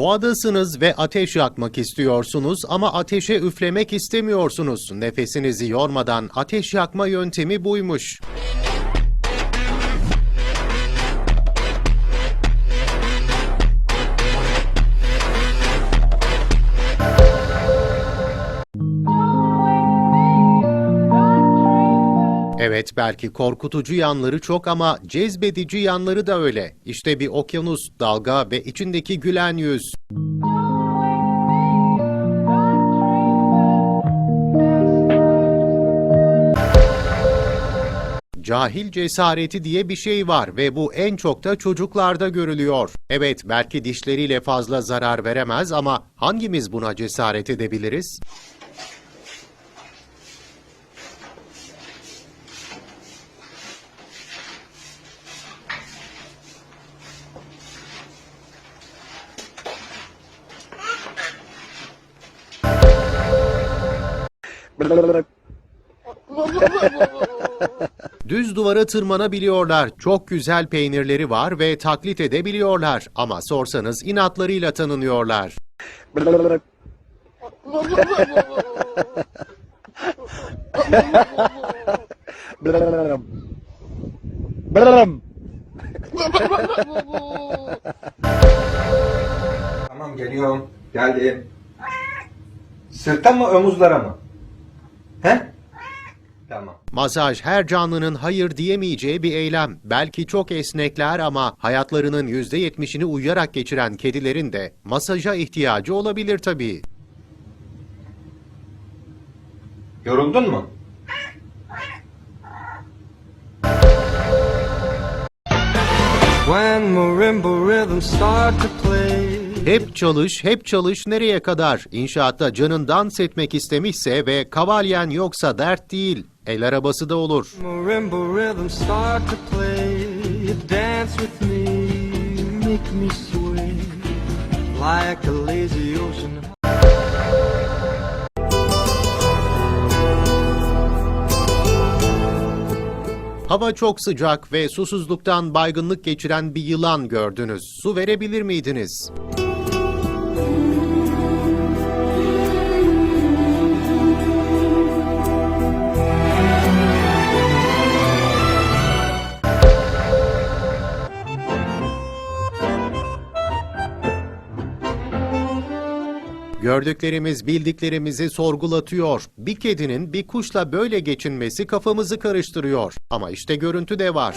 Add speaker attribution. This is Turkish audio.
Speaker 1: Doğadasınız ve ateş yakmak istiyorsunuz ama ateşe üflemek istemiyorsunuz. Nefesinizi yormadan ateş yakma yöntemi buymuş. Evet belki korkutucu yanları çok ama cezbedici yanları da öyle. İşte bir okyanus, dalga ve içindeki gülen yüz. Cahil cesareti diye bir şey var ve bu en çok da çocuklarda görülüyor. Evet belki dişleriyle fazla zarar veremez ama hangimiz buna cesaret edebiliriz? Düz duvara tırmanabiliyorlar. Çok güzel peynirleri var ve taklit edebiliyorlar. Ama sorsanız inatlarıyla tanınıyorlar.
Speaker 2: Tamam geliyorum. Geldim. Sırta mı omuzlara mı? He? Tamam.
Speaker 1: Masaj her canlının hayır diyemeyeceği bir eylem. Belki çok esnekler ama hayatlarının %70'ini uyuyarak geçiren kedilerin de masaja ihtiyacı olabilir tabii.
Speaker 2: Yoruldun mu?
Speaker 3: When marimba rhythms start to play
Speaker 1: Hep çalış, hep çalış nereye kadar? İnşaatta canın dans etmek istemişse ve kavalyen yoksa dert değil. El arabası da olur. Hava çok sıcak ve susuzluktan baygınlık geçiren bir yılan gördünüz. Su verebilir miydiniz? Gördüklerimiz bildiklerimizi sorgulatıyor. Bir kedinin bir kuşla böyle geçinmesi kafamızı karıştırıyor. Ama işte görüntü de var.